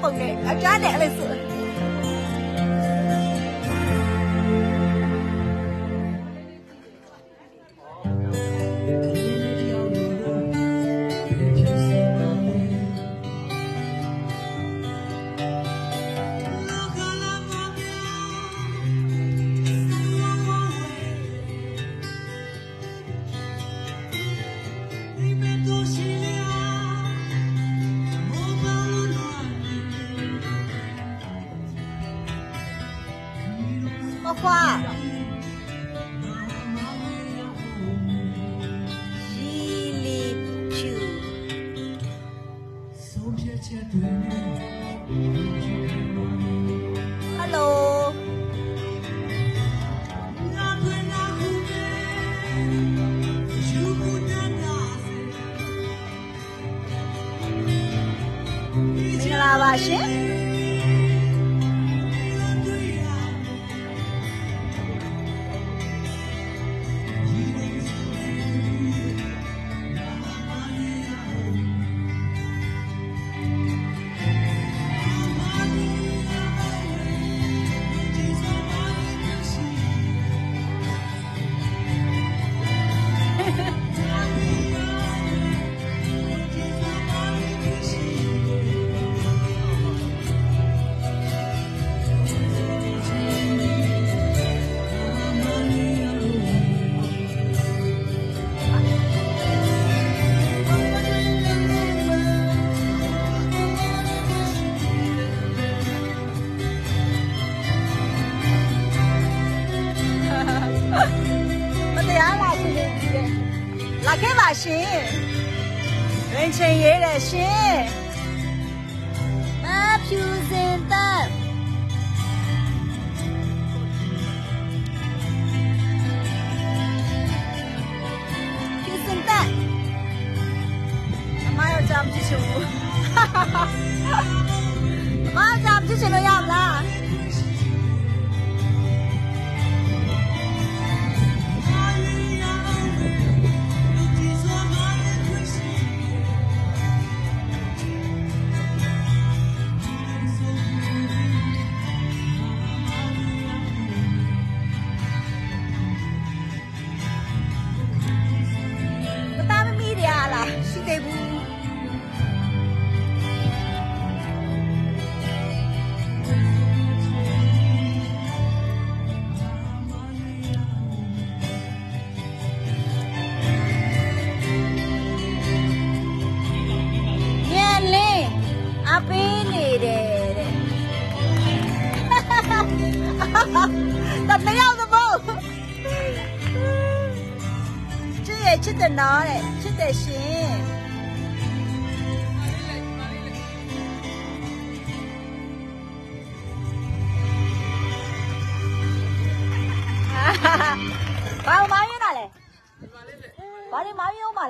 红的，俺家奶奶死花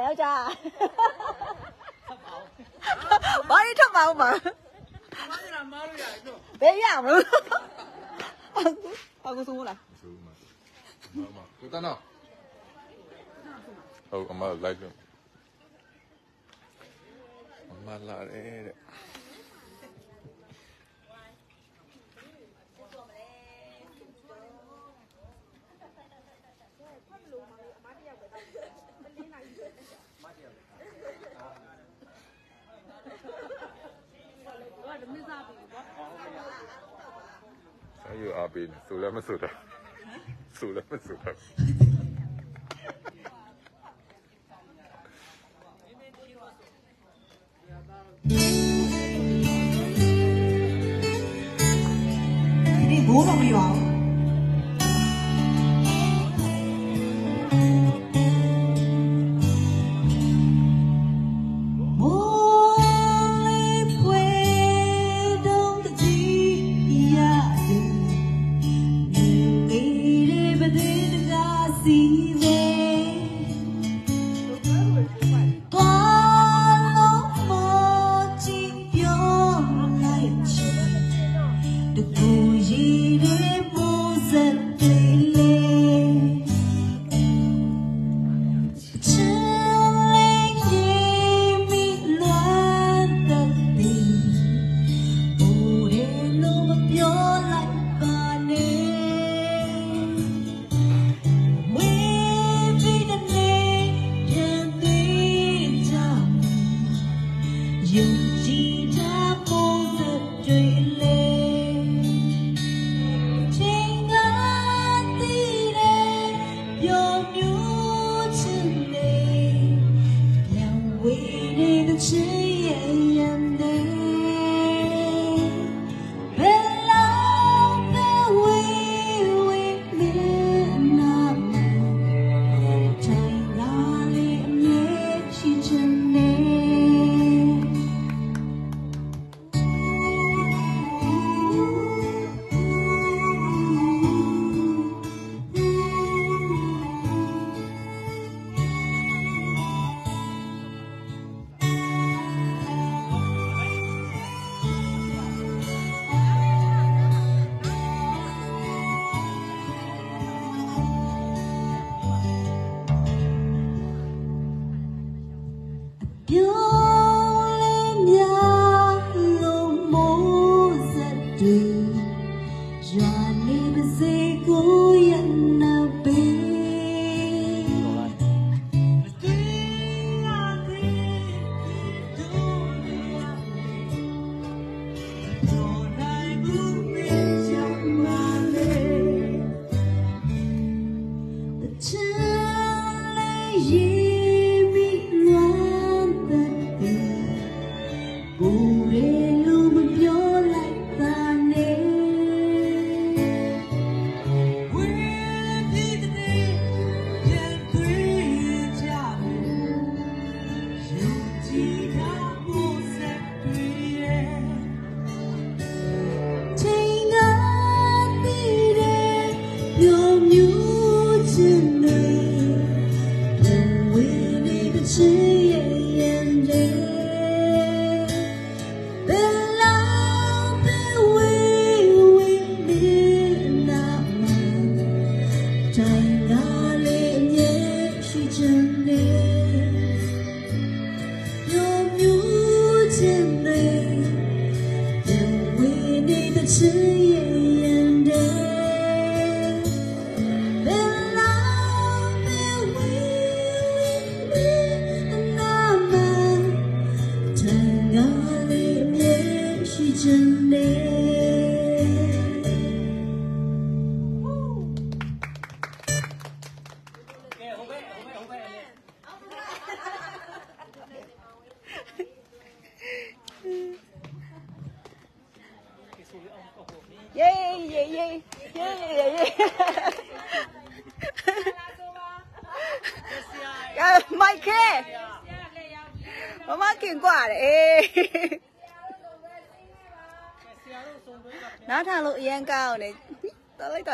ယောက်ျားဘာလို့ထပ်ပါဦးမှာဘယ်ရမလို့အခုအခုဆုံးလားဆုံးမှာမမကိုတန်းတော့ဟုတ်အမလိုက်လို့အမလာတယ်တဲ့ อยู่อาบิน สูแล้วมันสุดอะ สูแล้วมันสุดครับ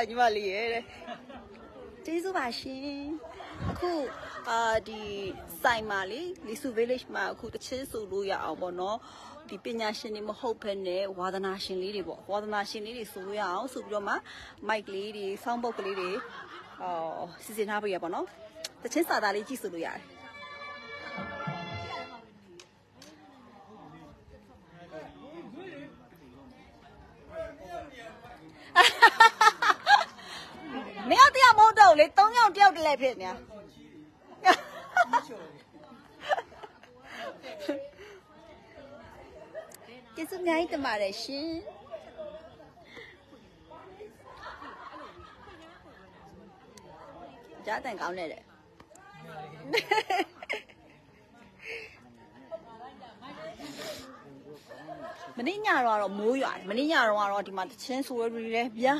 ညီမလေးရဲ့တဲ့ကျေးဇူးပါရှင်အခုအာဒီစိုင်မာလေးလီဆူ village မှာအခုတချင်းဆိုလို့ရအောင်ပေါ့နော်ဒီပညာရှင်တွေမဟုတ်ဘဲနဲ့ဝါသနာရှင်လေးတွေပေါ့ဝါသနာရှင်လေးတွေဆိုလို့ရအောင်ဆိုပြီးတော့မှမိုက်ကလေးတွေဆောင်းပုတ်ကလေးတွေအော်စီစဉ်ထားပေးရပေါ့နော်တချင်းစာသားလေးကြည့်ဆိုလို့ရတယ်မင်းတို့တရားမဟုတ်တော့လေ၃ ယောက်တယောက်တည်းလည်းဖြစ်နေတာကျေးဇူးအများကြီးတင်ပါတယ်ရှင်ကြားတန်ကောင်းနေတယ်မနေ့ညတော့ကတော့မိုးရွာတယ်မနေ့ညတော့ကတော့ဒီမှာတချင်းဆိုရတွေလည်းဗျာ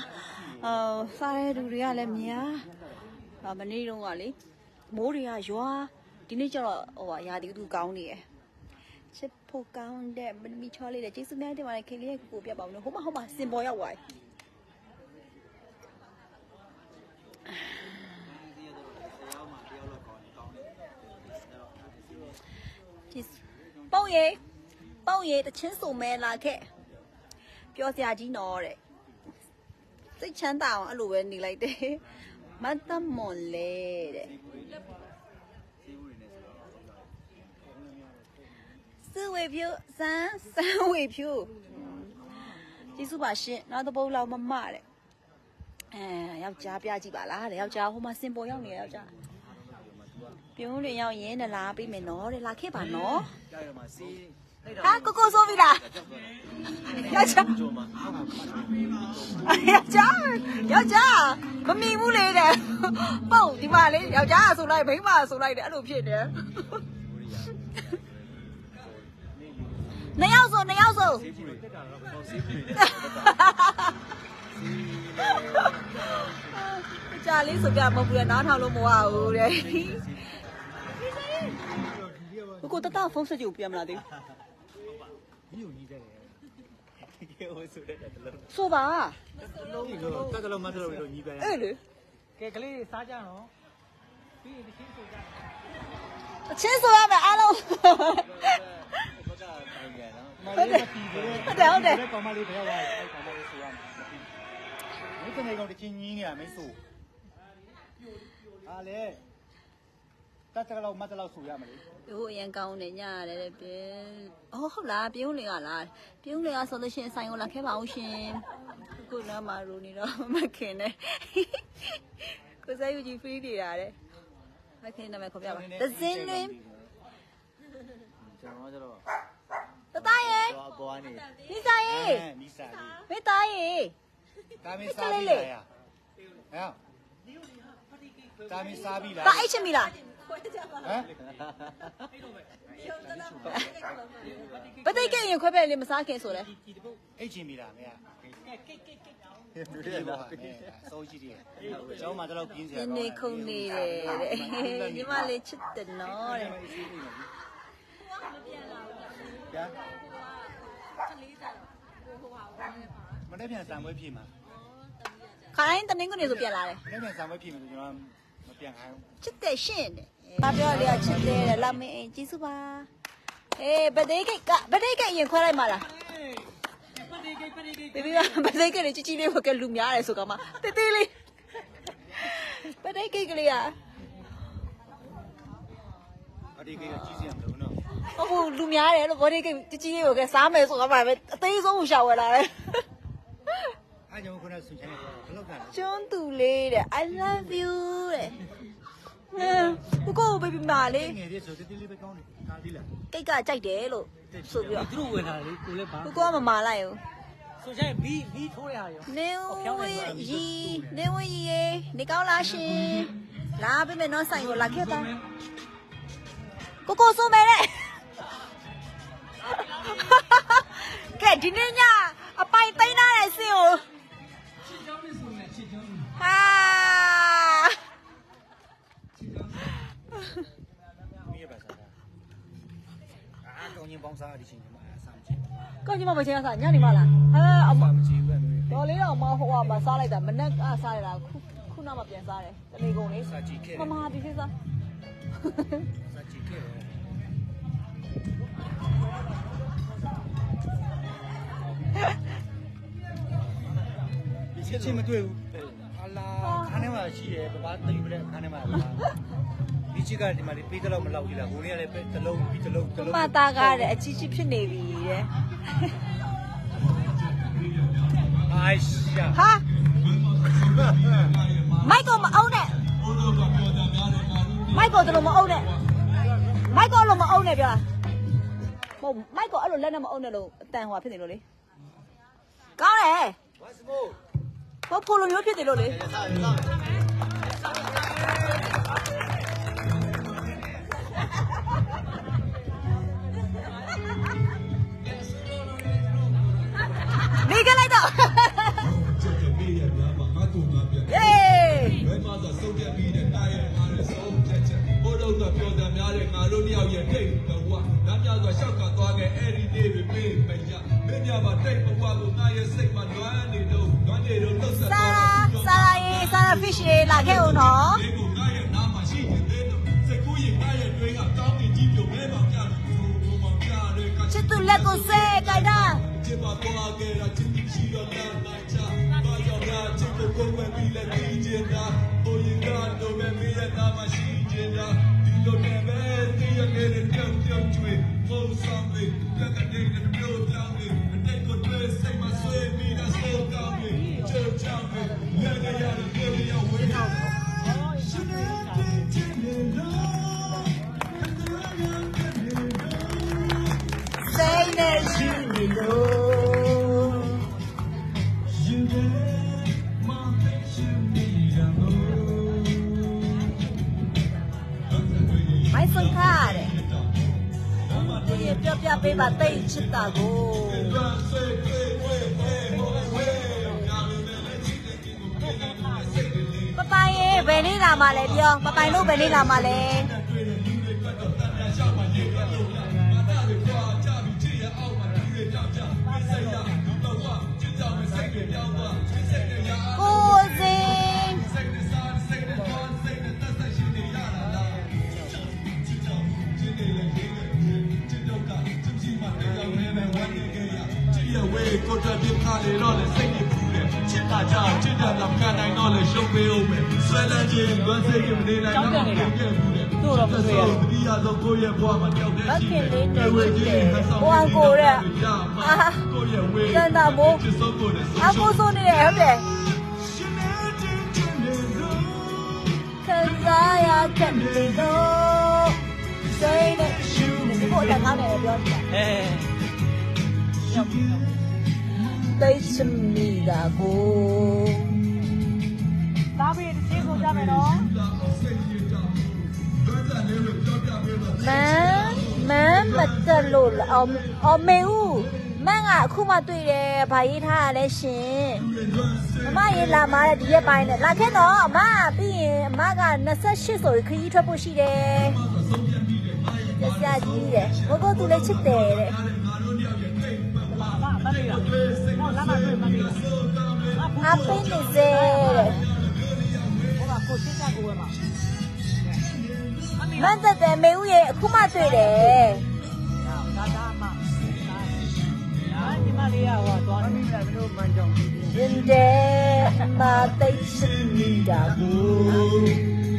အာစားရတဲ့လူတွေကလည်းများ အာမနေ့တုန်းကလေမိုးတွေကရွာဒီနေ့ကျတော့ဟိုဟာရာသီဥတုကောင်းနေရယ်ချစ်ဖို့ကောင်းတဲ့မမီချောလေးတဲ့ကျေးဇူးများတင်ပါတယ်ခင်လေးရဲ့ကိုကိုပြတ်ပါဦးနော်ဟိုမှာဟိုမှာစင်ပေါ်ရောက်သွားပြီကျေးဇူးပုံရိပ်ပုံရိပ်တချင်းဆိုမဲလာခဲ့ပြောစရာကြီးနော်တဲ့စိတ်ချမ်းသာအောင်အဲ့လိုပဲနေလိုက်တယ် မတ်တမွန်လေတဲ့စဝေဖြူစမ်းစမ်းဝေဖြူကျေးဇူးပါရှင်နောက်တစ်ပုတ်လောက်မမတဲ့အဲယောက်ျားပြကြည့်ပါလားတဲ့ယောက်ျားဟိုမှာစင်ပေါ်ရောက်နေရယောက်ျားပြုံးလင်ရောက်ရင်းနဲ့လာပေးမယ်နော်တဲ့လာခဲ့ပါနော်ကြရမှာစီး ဟာကိုကိုဆိုပြီလားယောက်ျားကြုံမှာယောက်ျားယောက်ျားမမီဘူးလေတဲ့ပုံဒီမှာလေယောက်ျားဆိုလိုက်မိန်းမဆိုလိုက်တယ်အဲ့လိုဖြစ်နေနှစ်ယောက်ဆိုနှစ်ယောက်ဆိုစီးပူတွေတက်တာတော့ပေါ့စီးပူတွေကြာလေးဆိုပြမဟုတ်ဘူးလေနားထောင်လို့မဝဘူးတဲ့ကိုကိုတတဖုန်းဆက်ကြည့်ပြမလားသေးဒီ လိုကြီးတယ်ကေဟိုဆိုတဲ့တလုံးဆိုပါလုံးကြီးတော့တက်ကလုံးမထလို့ပြီးတော့ညီးပြန်အဲ့လေကဲကလေးစားကြနော်ပြီးရင်တချင်းဆိုကြအချင်းဆိုရမယ်အားလုံးဘက်ကတိုင်ပြန်နော်မလေးမတီးဘူးဟုတ်တယ်ဟုတ်တယ်ကောင်မလေးဘယ်ရောက်သွားလဲအဲ့ကောင်မလေးဆိုရမယ်မင်းတနေကောင်တချင်းကြီးနေတာမင်းဆိုအားလေ တက်တလောက်မတ်လောက်ဆိုရမလေးဟိုအရင်ကောင်းနေညရတယ်တဲ့ပြ။အော်ဟုတ်လားပြုံးလေကလား။ပြုံးလေကဆိုလို့ရှိရင်ဆိုင်ကိုလာခဲ့ပါအောင်ရှင်။ခုနားမှာရူနေတော့မခင်နဲ့။ကိုစားယူကြီးဖရီးနေတာတဲ့။မခင်နာမည်ခေါ်ပြပါ။သဇင်းလွင်ကျွန်တော်ကတော့တသားရေတော့ဘွားနေနိစာရေနီးစာလေးမေသားရေဒါမင်းစားပြီးလာရဟဲ့တာမင်းစားပြီလားတာအိတ်ချင်ပြီလား ဟမ်ပသိကိတ်ရင်ခွဲပဲလေးမစားခင်ဆိုလဲအိတ်ချင်ပြီလားမင်းကိတ်ကိတ်ကိတ်ပါစိုးကြည့်တယ်ကျောင်းမှာတော့ပြင်းစရာနင်းနေခုန်နေတယ်တဲ့ညီမလေးချစ်တယ်နော်တဲ့ဗျာမနေ့ပြန်စံပွဲပြေမှာခိုင်းတနင်္ဂနွေဆိုပြန်လာတယ်မ နေ့ပြန်စံပွဲပြေမှာဆိုကျွန်တော်မပြန်ခိုင်းဘူးချစ်တယ်ရှင့်တဲ့မပြောလေချစ်တယ်တဲ့လာမင်းကြီးစုပါအေးပသိကိတ်ကပသိကိတ်ရင်ခွဲလိုက်မှာလားပတိကိပတိကိဘေဘီကပသိကိတ်လေးကြီးကြီးလေးဟိုကလူများတယ်ဆိုကမှတေးသေးလေးပသိကိတ်ကလေးอ่ะအဒီကိတ်ကကြီးစရာမလိုနော်ဟုတ်ဘူးလူများတယ်လို့ဗောဒီကိတ်ကြီးကြီးလေးဟိုကစားမယ်ဆိုကမှပဲအသေးဆုံးကိုရှာဝယ်လာတယ်အားကြောင့်ခုနဆွန်ချင်တယ်ဘယ်လောက်ကန်လဲကျွန်းသူလေးတဲ့ I love you တဲ့ ဟမ်ကိုကိုဘေဘီမာလေးငယ်လေးဆိုတိတိလေးပဲကောင်းတယ်ကားလေးလားကိတ်ကကြိုက်တယ်လို့ဆိုပြီးတော့သူတို့ဝင်လာလေကိုလည်းပါကိုကိုကမမာလိုက်ဘူးဆိုကြရင်ဘီဘီထိုးရရောနေဝရီနေဝရီရေနေကောင်းလားရှင်လာပေးမယ်နော်ဆိုင်ကိုလာခဲ့တာကိုကိုဆိုမယ်တဲ့ကဲဒီနေ့ညအပိုင်သိမ်းထားတဲ့ဆင်းကိုဟာ မီးရပါစားတာအား ကောင်းချင်းပေါင်းစားအဒီချင်းမှာအဆမ်းချင်းကောင်းကြီးမမချင်းစားညနေမလားဟာအမဘာမကြည့်ဘူးလေတော်လေးတော့မဟိုကမစားလိုက်တာမနဲ့ကစားရတာခုခုနမှပြန်စားတယ်တနေကုန်လေးစာကြည့်ခဲ့မမဒီခေတ်စားစာကြည့်ခဲ့ဒီချင်းမတွေ့ဘူးအလာခန်းထဲမှာရှိတယ်ဘာဘာတိတ်ပြတဲ့ခန်းထဲမှာ ဒီချစ်ကဒီမှာလေးပေးတော့မလောက်ဘူးလားကိုလေးကလည်းပဲတစ်လုံးပြီးတစ်လုံးတစ်လုံးမသားကားတဲ့အကြီးကြီးဖြစ်နေပြီတဲ့အိုင်ရှာဟာမိုက်ကိုမအုံးနဲ့မိုက်ကိုတလို့မအုံးနဲ့မိုက်ကိုလို့မအုံးနဲ့ပြောတာမဟုတ်မိုက်ကိုအဲ့လိုလက်နဲ့မအုံးနဲ့လို့အတန်ဟွာဖြစ်နေလို့လေကောင်းတယ်ဝတ်စမို့ဘာဖိုလိုမျိုးဖြစ်နေလို့လေ တိတ်ဘဝကိုငါရဲ့စိတ်မှာလွမ်းနေတော့လွမ်းနေတော့လှုပ်ဆက်စာသွားစာရေစာ fish ရေလာခဲ့ဦးနော်ဒီကိုငါရဲ့နားမှာရှိနေသေးတော့စိတ်ကူးရင်ငါရဲ့တွင်းကတောင်းနေကြည့်ပြုံမဲမှာကြလို့ဘုံမှာကြရဲကချစ်သူလက်ကိုဆဲကြိုက်တာချစ်ပါသွားခဲ့တာချစ်သူရှိတော့လမ်းနိုင်ချဘာကြောင့်များချစ်ကိုကိုယ်ပဲပြီးလက်ပြီးချင်တာဟိုရင်ကတော့ပဲမင်းရဲ့နားမှာရှိချင်တာ ချစ်တာကိုပပိုင်ရေဘယ်နေ့လာမှလဲပြောပပိုင်တို့ဘယ်နေ့လာမှလဲ ဝေးကိုတက်ပြခါလေတော့လေစိတ်ကြီးဖူးတယ်ချစ်တာကြောင့်ချစ်တာတော့ခံနိုင်တော့လေရှုံးပေးအောင်ပဲဆွဲလန်းခြင်းလွမ်းစိတ်ကမနေနိုင်တော့ဘူးခဲ့ဘူးတယ်တို့တော့မတွေ့ရဘူးတတိယဆုံးကိုယ့်ရဲ့ဘဝမှာကြောက်တဲ့ဘက်ရှိခင်တယ်လေးနေဝေးနေခြင်းဟန်ဆောင်ဟိုအကိုတဲ့အာကိုယ့်ရဲ့ဝေးတန်တာမိုးချစ်ဆုံးကိုလည်းအကိုဆိုနေတယ်ဟုတ်တယ်ရှင်နေခြင်းခြင်းနေလို့ခံစားရတဲ့လေတော့စိတ်နဲ့ရှိနေဒီကိုအတန်ကောင်းတယ်ပြောနေတာအဲတိ 뜻입니 다. 고. 나비 들고 자면 어. 맨, 맨, 맞자 로, 어, 어, 매 우. မန့်ကအခုမှတွေ့တယ်ဗာရေးထားရလဲရှင်အမရေလာမားတဲ့ဒီရက်ပိုင်းနဲ့လာခဲ့တော့အမပြီးရင်အမက28ဆိုပြီးခရီးထွက်ဖို့ရှိတယ်ဆရာကြီးတယ်ဘိုးဘိုးသူလည်းချစ်တယ်တဲ့ အမမလေးလားဟောလာမတွေ့မလေးလားအပိနေစေတဲ့ဟောကကိုစစ်တာကိုဝဲမှာမန်းသက်တယ်မေဦးရဲ့အခုမှတွေ့တယ်ဒါဒါအမဒါညီမလေးကဟောသွားနေတယ်မလို့မှန်ကြောင်းရင်တဲ့မသိရှိနေတာကို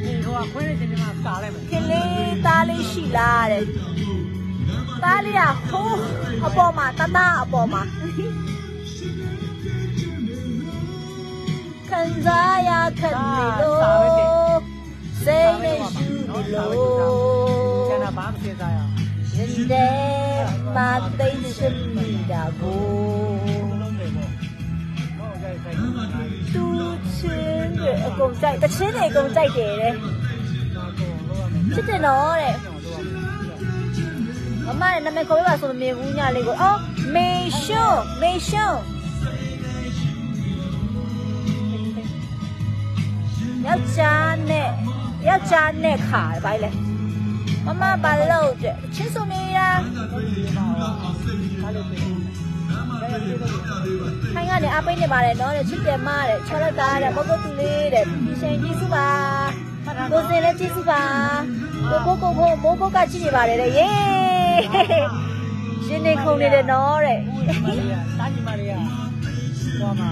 ဒီဟိုကခွေးနေတယ်မှာစားလိုက်မယ်ကလေးသားလေးရှိလားတဲ့ သားလေးကဟိုးအပေါ်မှာတတအပေါ်မှာခံစားရခက်နေလို့စိတ်နဲ့ယူနေလို့ကျန်တာဘာမှမစဉ်းစားရအောင်ရင်တဲ့မသိရှိနေတာကိုလုံးတယ်ပေါ့ဟောကြိုက်ကြိုက်သူချင်းတဲ့အကုန်ကြိုက်တချင်းတွေအကုန်ကြိုက်တယ်တဲ့ချစ်တယ်နော်တဲ့ မမရဲ့နာမည်ခေါ်ပြပါဆိုမမြင်ဘူးညလေးကိုအော်မေရှွန်းမေရှွန်းယောက်ျားနဲ့ယောက်ျားနဲ့ခါဘာလဲမမဘာလို့တဲ့ချစ်ဆိုနေတာဘာလို့ပြန်လဲပြေတော့ခိုင်းကနေအပိတ်နေပါတယ်နော်တဲ့ချစ်တယ်မတဲ့ချောလက်သားတဲ့မဟုတ်သူလေးတဲ့ဒီရှင်ကြီးစုပါကိုစင်လည်းကြီးစုပါကိုကိုကိုကိုမိုးကိုကကြည့်နေပါတယ်တဲ့ယေး ရှင်နေခုန်နေတယ်နော်တဲ့ဦးညီမလေးကတာညီမလေးကသွားမှာ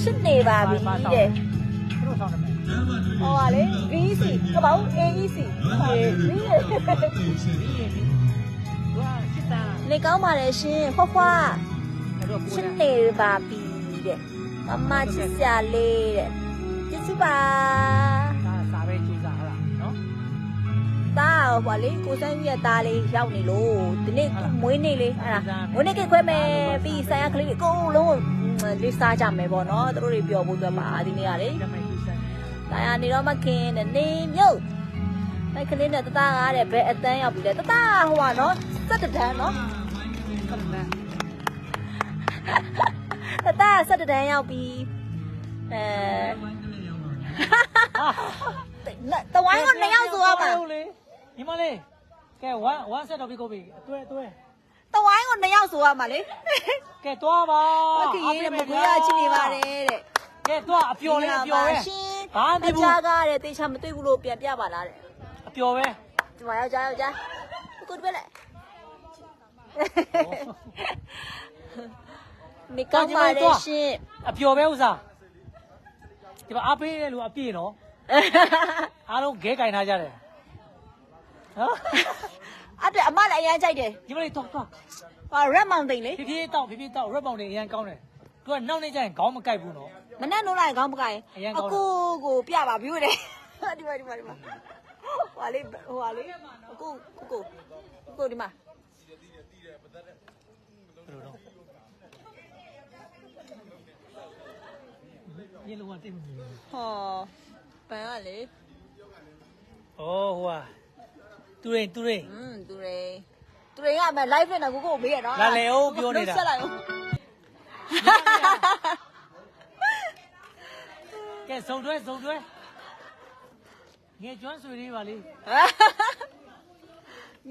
ရှစ်နေပါပြီတဲ့သူတို့ဆောင်တယ်မယ်ဟောပါလေ VC ကပောင်း AEC ဒီသူကစစ်တာနေကောင်းပါတယ်ရှင်ဖွားဖွားတော့ကိုရှယ်စ်နေပါပြီတဲ့မမချစ်စရာလေးတဲ့ကျေးဇူးပါဒါစာပဲကြိုးစားဟာလားနော် သားဟိုလေကိုစန်းကြီးရဲ့သားလေးရောက်နေလို့ဒီနေ့မွေးနေ့လေးအဲ့ဒါမွေးနေ့ကိတ်ခွဲမယ်ပြီးဆိုင်ရကလေးတွေအကုန်လုံးလေးစားကြမယ်ပေါ့နော်သူတို့တွေပြောဖို့အတွက်ပါဒီနေ့ကလေဒီမိုက်သူစမ်းတာယာနေတော့မခင်နဲ့နေမြုပ်အဲ့ကလေးနဲ့တသားကားတဲ့ဘယ်အတန်းရောက်ပြီလဲတသားဟိုကနော်စက်တတန်းနော်ကလန်တသားစက်တတန်းရောက်ပြီအဲ တဝိုင်းကနှစ်ယောက်ဆိုရပါလေညီမလေးကဲ1 1 set တော့ပြီးကိုပြီအတွဲအတွဲတဝိုင်းကနှစ်ယောက်ဆိုရမှာလေကဲသွားပါမခင်ရဲ့မကွေးရချစ်နေပါတယ်တဲ့ကဲသွားအပျော်လေးအပျော်ပဲရှင်ဘာမှမဖြစ်ဘူးကြားကားတဲ့တေချာမတွေ့ဘူးလို့ပြန်ပြပါလားတဲ့အပျော်ပဲဒီမှာယောက်ျားယောက်ျားကိုတွေ့လိုက်မိကောင်းပါလေရှင်အပျော်ပဲဥစားဒီမှာအားပေးတဲ့လူအပြည့်နော် အားလုံးခဲကင်ထားကြတယ်နော်အဲ့ဒါအမလည်းအရင်ကြိုက်တယ်ညီမလေးတော့တော့ဟာရက်မောင်တိန်လေဖြည်းဖြည်းတောက်ဖြည်းဖြည်းတောက်ရက်ပေါင်တွေအရင်ကောင်းတယ်သူကနောက်နေကျရင်ခေါင်းမကိုက်ဘူးနော်မနဲ့နိုးလိုက်ခေါင်းပကိုင်အရင်ကောအင်းတယ်ကိုကိုပြပါပြီတဲ့ဒီမှာဒီမှာဒီမှာဟွာလေးဟွာလေးအကိုအကိုအကိုဒီမှာဘယ်လိုတော့ရေလုံးဝတိတ်မမြင်ဘူးဟော ပန်ကလေဩဟွာသူရိန်သူရိန်อืมသူရိန်သူရိန်ကအမ live နဲ့ကိုကိုမေးရနော်လာလေဦးပြောနေတာဆက်လိုက်ဦးကဲစုံတွဲစုံတွဲငယ်ကျွမ်းဆွေလေးပါလေ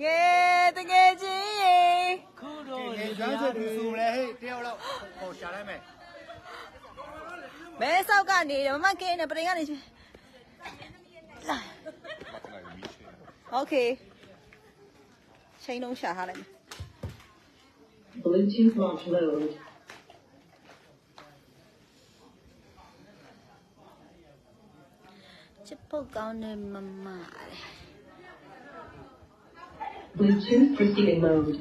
ငယ်တငယ်ချင်းရေခုတော့ငယ်ကျွမ်းဆွေဘူးဆိုလဲဟဲ့တယောက်တော့ဟောရှာလိုက်မယ်မဲဆောက်ကနေမမကင်းနေပရင်ကနေချင်း လုံးရှာထားလိုက်မယ် Bluetooth launch mode. ချစ်ဖို့ကောင်းတဲ့မမလေ Bluetooth receiving mode.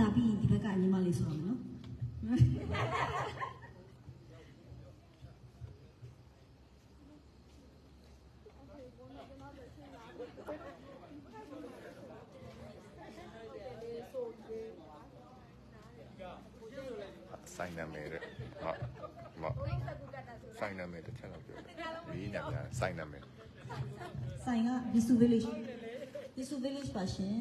ဒါပြီးဒီဘက်ကညီမလေးဆိုရမယ်နော်ဆိုင်နာမည်တဲ့ဟုတ်မဆိုင်နာမည်တစ်ချက်လောက်ပြောတယ်ဒီညညာဆိုင်နာမည်ဆိုင်က Visu Village Visu Village ပါရှင်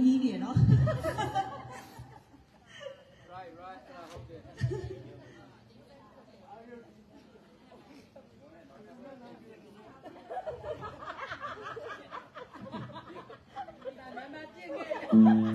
င်းကြီးနေနော် right right အဲ့ဒါဟုတ်တယ်嗯。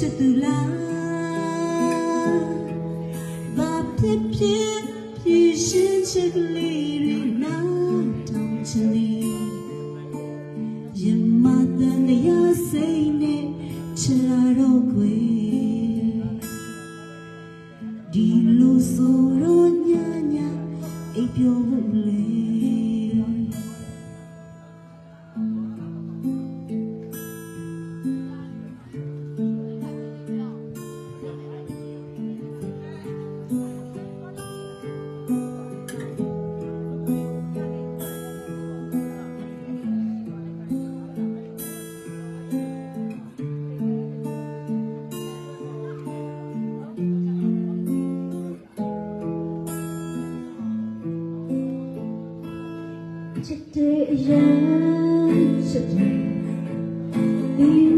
çıktı. ချစ်တဲ့အရင်ချစ်တယ်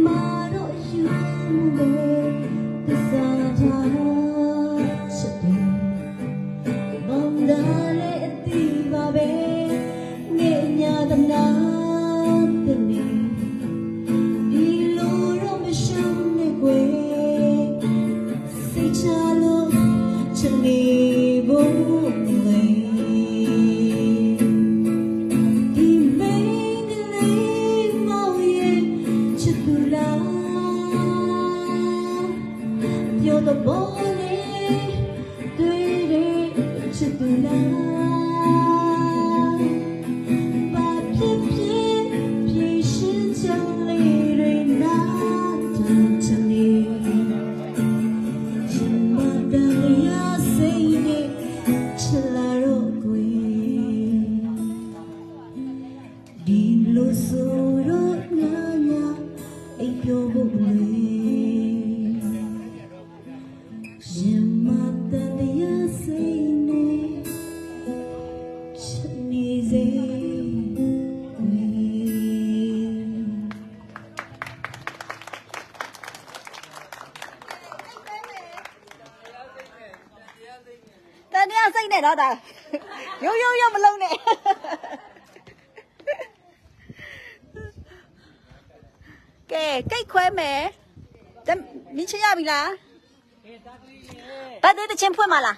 ချင်းဖွင့်မလား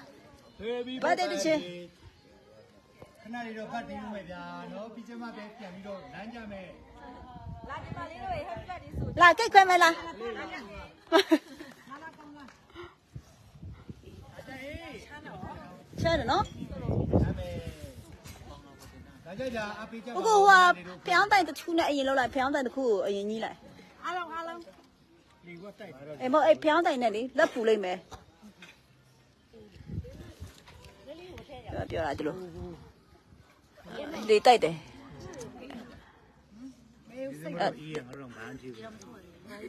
Happy Birthday တစ်ချက်ခဏလေးတော့ဖတ်တင်ဦးမယ်ဗျာနော်ပြီးကျမှပဲပြန်ပြီးတော့လမ်းကြမယ်လာကိတ်ခွဲမယ်လားချမ်းတယ်နော်ဒါကြကြအပေးကြအခုဟိုဟာဖျောင်းတိုင်တစ်ခုနဲ့အရင်လောက်လိုက်ဖျောင်းတိုင်တစ်ခုကိုအရင်ကြီးလိုက်လီဝတ်တိုက်ပါတော့အေးမဟုတ်အေးဖျောင်းတိုင်နဲ့လေလက်ပူလိုက်မယ် ပြောပြောတာဒီလိုလေတိုက်တယ်ဒီမှာတော့အေးရငါတို့မန်းကြည့်ဘူးအဲ့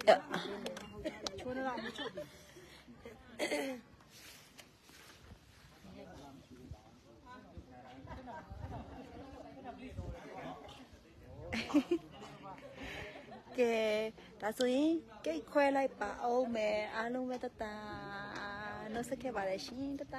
ကဲဒါဆိုရင်ကိတ်ခွဲလိုက်ပါအောင်မယ်အားလုံးပဲတတနှုတ်ဆက်ခဲ့ပါလေရှင်တတ